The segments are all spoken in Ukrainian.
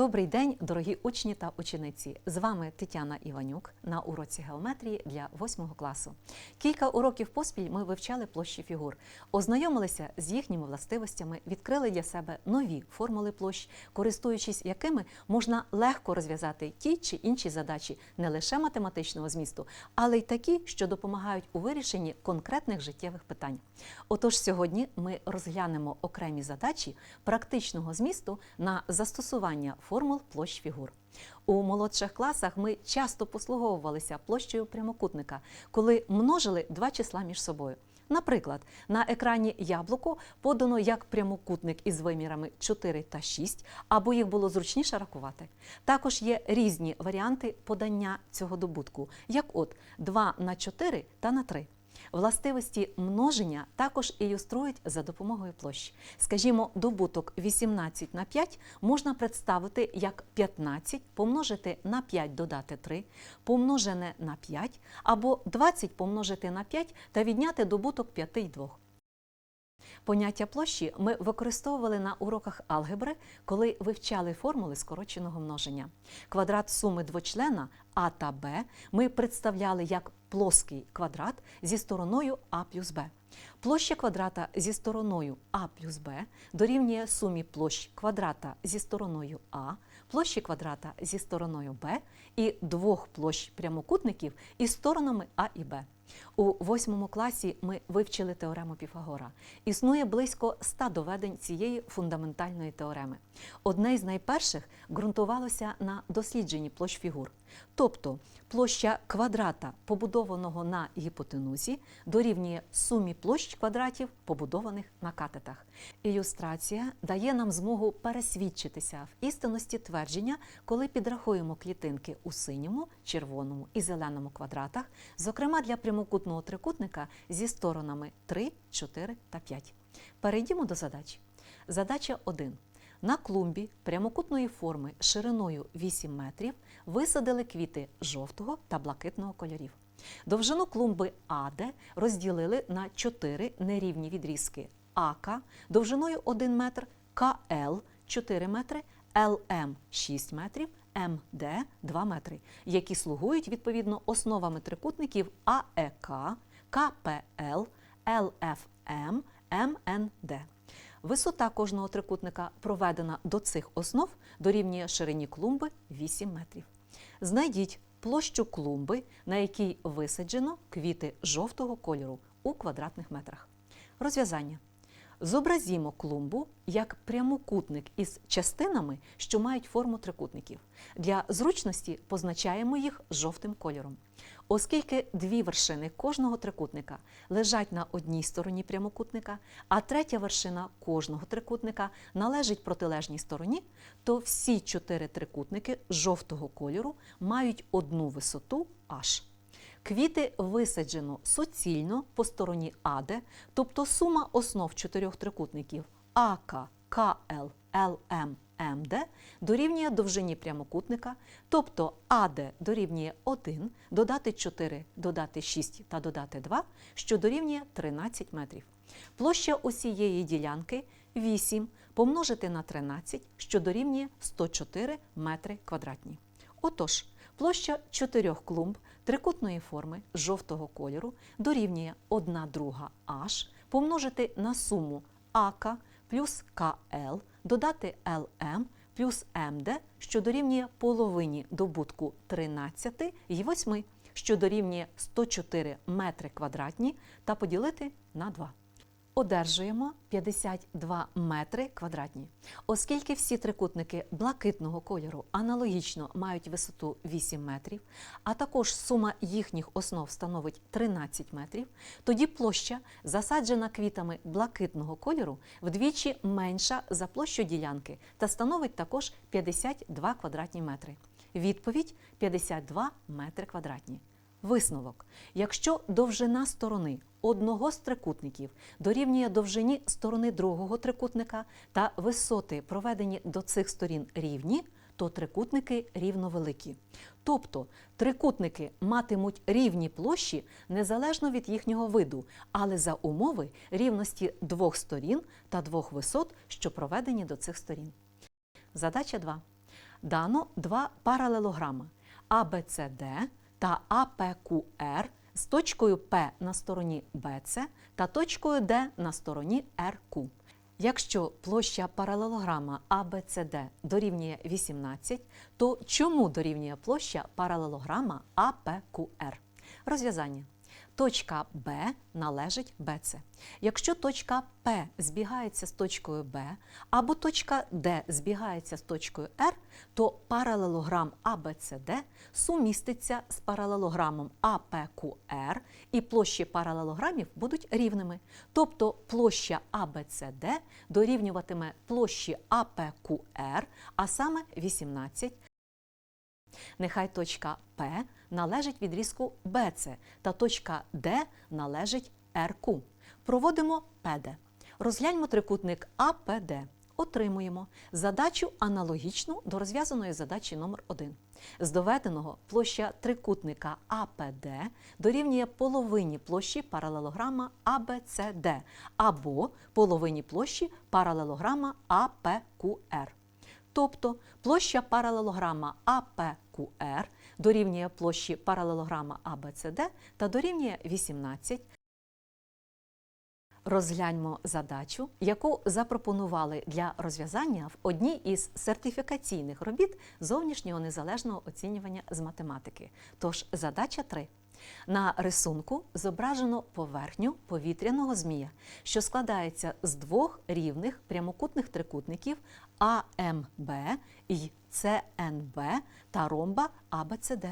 Добрий день, дорогі учні та учениці! З вами Тетяна Іванюк на уроці геометрії для 8 класу. Кілька уроків поспіль ми вивчали площі фігур, ознайомилися з їхніми властивостями, відкрили для себе нові формули площ, користуючись якими можна легко розв'язати ті чи інші задачі не лише математичного змісту, але й такі, що допомагають у вирішенні конкретних життєвих питань. Отож, сьогодні ми розглянемо окремі задачі практичного змісту на застосування формул площ фігур. У молодших класах ми часто послуговувалися площею прямокутника, коли множили два числа між собою. Наприклад, на екрані яблуко подано як прямокутник із вимірами 4 та 6, або їх було зручніше рахувати. Також є різні варіанти подання цього добутку, як от 2 на 4 та на 3. Властивості множення також ілюструють за допомогою площ. Скажімо, добуток 18 на 5 можна представити як 15 помножити на 5 додати 3, помножене на 5, або 20 помножити на 5 та відняти добуток 5 і 2. Поняття площі ми використовували на уроках алгебри, коли вивчали формули скороченого множення. Квадрат суми двочлена А та Б ми представляли як плоский квадрат зі стороною А плюс Б. Площа квадрата зі стороною А плюс Б дорівнює сумі площ квадрата зі стороною А, площі квадрата зі стороною Б і двох площ прямокутників із сторонами А і Б. У восьмому класі ми вивчили теорему Піфагора. Існує близько ста доведень цієї фундаментальної теореми. Одне з найперших ґрунтувалося на дослідженні площ фігур. Тобто площа квадрата, побудованого на гіпотенузі, дорівнює сумі площ квадратів, побудованих на катетах. Ілюстрація дає нам змогу пересвідчитися в істинності твердження, коли підрахуємо клітинки у синьому, червоному і зеленому квадратах, зокрема для прямокутного трикутника зі сторонами 3, 4 та 5. Перейдімо до задач. Задача 1. На клумбі прямокутної форми шириною 8 метрів висадили квіти жовтого та блакитного кольорів. Довжину клумби АД розділили на 4 нерівні відрізки АК довжиною 1 метр, КЛ 4 метри, ЛМ 6 метрів, МД 2 метри, які слугують відповідно основами трикутників АЕК, КПЛ, ЛФМ, МНД. Висота кожного трикутника, проведена до цих основ, дорівнює ширині клумби 8 метрів. Знайдіть площу клумби, на якій висаджено квіти жовтого кольору у квадратних метрах. Розв'язання. Зобразімо клумбу як прямокутник із частинами, що мають форму трикутників. Для зручності позначаємо їх жовтим кольором. Оскільки дві вершини кожного трикутника лежать на одній стороні прямокутника, а третя вершина кожного трикутника належить протилежній стороні, то всі чотири трикутники жовтого кольору мають одну висоту h. Квіти висаджено суцільно по стороні АД, тобто сума основ чотирьох трикутників АК, КЛ, ЛМ, МД дорівнює довжині прямокутника, тобто АД дорівнює 1, додати 4, додати 6 та додати 2, що дорівнює 13 метрів. Площа усієї ділянки 8 помножити на 13, що дорівнює 104 метри квадратні. Отож, площа чотирьох клумб трикутної форми жовтого кольору дорівнює 1 друга h помножити на суму АК плюс КЛ, додати ЛМ плюс МД, що дорівнює половині добутку 13 і 8, що дорівнює 104 метри квадратні, та поділити на 2 одержуємо 52 метри квадратні. Оскільки всі трикутники блакитного кольору аналогічно мають висоту 8 метрів, а також сума їхніх основ становить 13 метрів, тоді площа, засаджена квітами блакитного кольору, вдвічі менша за площу ділянки та становить також 52 квадратні метри. Відповідь 52 метри квадратні. Висновок. Якщо довжина сторони одного з трикутників дорівнює довжині сторони другого трикутника та висоти, проведені до цих сторін рівні, то трикутники рівновеликі. Тобто трикутники матимуть рівні площі незалежно від їхнього виду, але за умови рівності двох сторін та двох висот, що проведені до цих сторін. Задача 2. Дано два паралелограма ABCD та APQR з точкою П на стороні БЦ та точкою Д на стороні РК. Якщо площа паралелограма АБЦД дорівнює 18, то чому дорівнює площа паралелограма АПКР? Розв'язання. Точка Б належить BC. Якщо точка П збігається з точкою Б або точка Д збігається з точкою R, то паралелограм ABCD суміститься з паралелограмом APQR і площі паралелограмів будуть рівними. Тобто площа ABCD дорівнюватиме площі APQR, а саме 18 Нехай точка П належить відрізку BC та точка Д належить RQ. Проводимо ПД. Розгляньмо трикутник АПД. Отримуємо задачу аналогічну до розв'язаної задачі номер 1 З доведеного площа трикутника АПД дорівнює половині площі паралелограма ABCD або половині площі паралелограма APQR. Тобто площа паралелограма APQR дорівнює площі паралелограма ABCD та дорівнює 18. Розгляньмо задачу, яку запропонували для розв'язання в одній із сертифікаційних робіт зовнішнього незалежного оцінювання з математики. Тож задача 3. На рисунку зображено поверхню повітряного змія, що складається з двох рівних прямокутних трикутників АМБ і ЦНБ та ромба АБЦД.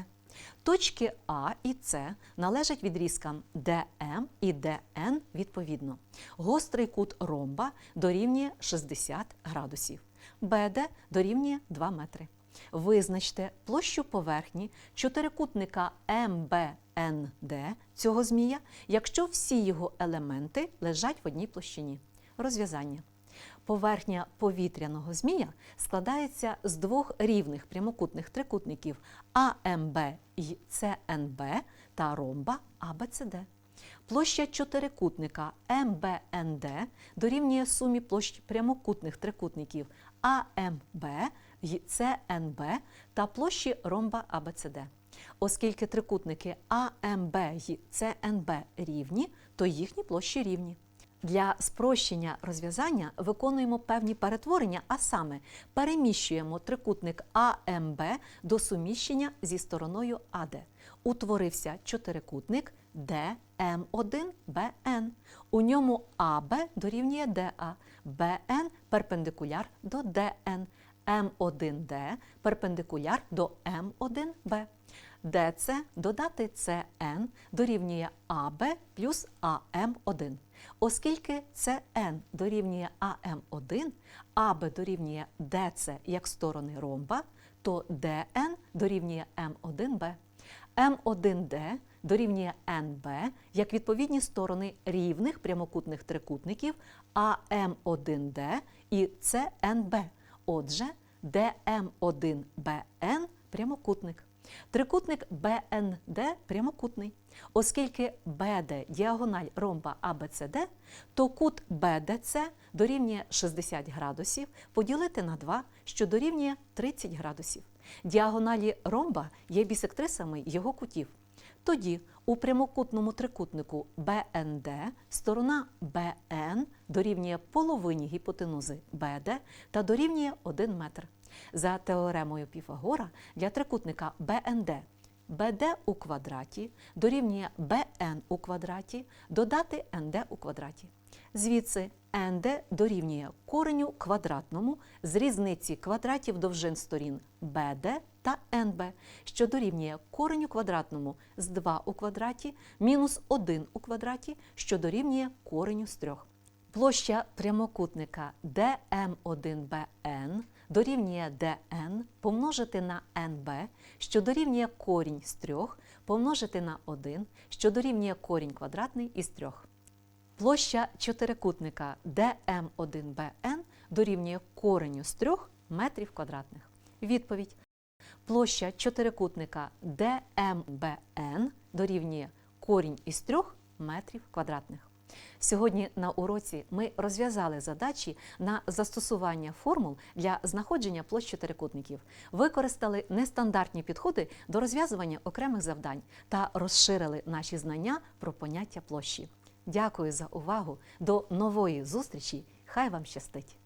Точки А і С належать відрізкам ДМ і ДН відповідно. Гострий кут ромба дорівнює 60 градусів, БД дорівнює 2 метри. Визначте площу поверхні чотирикутника МБНД цього змія, якщо всі його елементи лежать в одній площині. Розв'язання. Поверхня повітряного змія складається з двох рівних прямокутних трикутників АМБ і ЦНБ та ромба АБЦД. Площа чотирикутника МБНД дорівнює сумі площ прямокутних трикутників АМБ і ЦНБ та площі ромба АБЦД. Оскільки трикутники АМБ і ЦНБ рівні, то їхні площі рівні. Для спрощення розв'язання виконуємо певні перетворення, а саме переміщуємо трикутник АМБ до суміщення зі стороною АД. Утворився чотирикутник ДМ1БН. У ньому АБ дорівнює ДА, БН перпендикуляр до ДН, М1Д перпендикуляр до М1Б. ДЦ додати СН дорівнює АБ плюс АМ1. Оскільки СН дорівнює АМ1, АБ дорівнює ДЦ як сторони ромба, то ДН дорівнює М1Б. М1Д дорівнює НБ як відповідні сторони рівних прямокутних трикутників АМ1Д і ЦНБ. Отже, ДМ1БН прямокутник. Трикутник БНД прямокутний. Оскільки БД діагональ ромба АБЦД, то кут БДЦ дорівнює 60 градусів поділити на 2, що дорівнює 30 градусів. Діагоналі ромба є бісектрисами його кутів. Тоді у прямокутному трикутнику БНД сторона БН дорівнює половині гіпотенузи БД та дорівнює 1 метр. За теоремою Піфагора для трикутника БНД БД у квадраті дорівнює БН у квадраті додати НД у квадраті. Звідси НД дорівнює кореню квадратному з різниці квадратів довжин сторін БД та НБ, що дорівнює кореню квадратному з 2 у квадраті мінус 1 у квадраті, що дорівнює кореню з 3. Площа прямокутника DM1BN дорівнює DN помножити на NB, що дорівнює корінь з 3, помножити на 1, що дорівнює корінь квадратний із 3. Площа чотирикутника DM1BN дорівнює кореню з 3 метрів квадратних. Відповідь. Площа чотирикутника DMBN дорівнює корінь із 3 метрів квадратних. Сьогодні на уроці ми розв'язали задачі на застосування формул для знаходження площ чотирикутників, використали нестандартні підходи до розв'язування окремих завдань та розширили наші знання про поняття площі. Дякую за увагу. До нової зустрічі! Хай вам щастить!